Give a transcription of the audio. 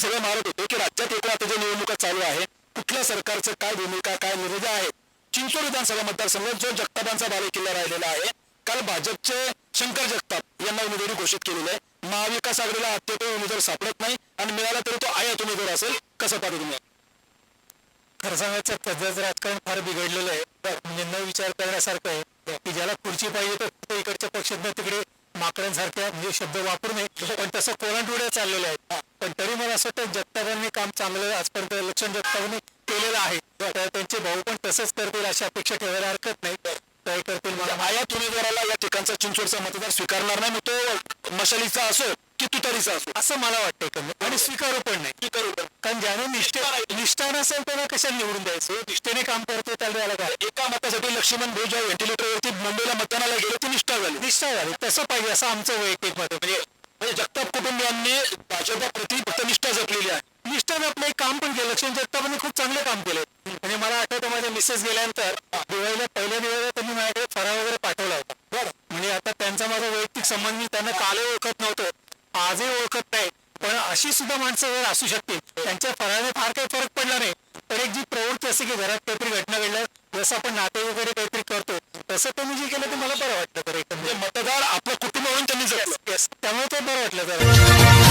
सगळं मारत होतो की राज्यात एकूण आता जे निवडणुका चालू आहे कुठल्या सरकारचं काय भूमिका काय निर्णय आहे? चिंचोड विधानसभा मतदारसंघात जो जगतापांचा बालेकिल्ला राहिलेला आहे काल भाजपचे शंकर जगताप यांना उमेदवारी घोषित केलेली आहे. महाविकास आघाडीला अत्यंत उमेदवार सापडत नाही आणि मिळाला तरी तो आयात उमेदवार असेल कसं पाहतो तुम्ही? खरं सांगायचं पद्धत राजकारण फार बिघडलेलं आहे. म्हणजे न विचार करण्यासारखं आहे. की ज्याला खुर्ची पाहिजे तर फक्त इकडच्या पक्षातनं तिकडे माकडांसारख्या म्हणजे शब्द वापरू नये. पण तसं कोलांटुड्या चाललेल्या आहेत पण तरी मला असं वाटतं जगतापांनी काम चांगलं आजपर्यंत लक्षण जगतापांनी केलेलं आहे. तर त्यांचे भाऊ पण तसंच करतील अशी अपेक्षा ठेवायला हरकत नाही. काय करतील मला आयात उमेदवाराला या ठिकाणचा चिंचवडचा मतदार स्वीकारणार नाही मग तो मशालीचा असो की तुतारीचा असो. असं मला वाटतंय कमी आणि स्वीकारू पण नाही. स्वीकारू पण. कारण ज्याने निष्ठे निष्ठा नसेल त्याला कशाला निवडून द्यायचं? निष्ठेने काम करतो त्याला काय? एका मतासाठी लक्ष्मण भाऊ ज्या व्हेंटिलेटरवरती मुंबईला मतदानाला गेले ते निष्ठा झाली. निष्ठा झाली. तसं पाहिजे असं आमचं वैयक्तिक मत म्हणजे म्हणजे जगताप कुटुंबियांनी भाजपाप्रती फक्त निष्ठा जपलेली आहे. आपलं एक काम पण केलं. लक्ष्मण जगतापांनी खूप चांगलं काम केलं. म्हणजे मला आठवतं माझ्या मिसेस गेल्यानंतर दिवाळीला पहिल्या दिवाळीला त्यांनी माझ्याकडे फराळ वगैरे पाठवला होता. बरं. म्हणजे आता त्यांचा माझा वैयक्तिक संबंध मी त्यांना कालही ओळखत नव्हतो. आजही ओळखत नाही. पण अशी सुद्धा माणसं जर असू शकतील त्यांच्या फराळाने फार काही फरक पडला नाही. तर एक जी प्रवृत्ती असते की घरात काहीतरी घटना घडल्या जसं आपण नाते वगैरे काहीतरी करतो तसं त्यांनी जे केलं ते मला बरं वाटलं तर एकंदरीत. म्हणजे मतदार आपलं कुटुंब म्हणून त्यांनी. त्यामुळे ते बरं वाटलं जरा.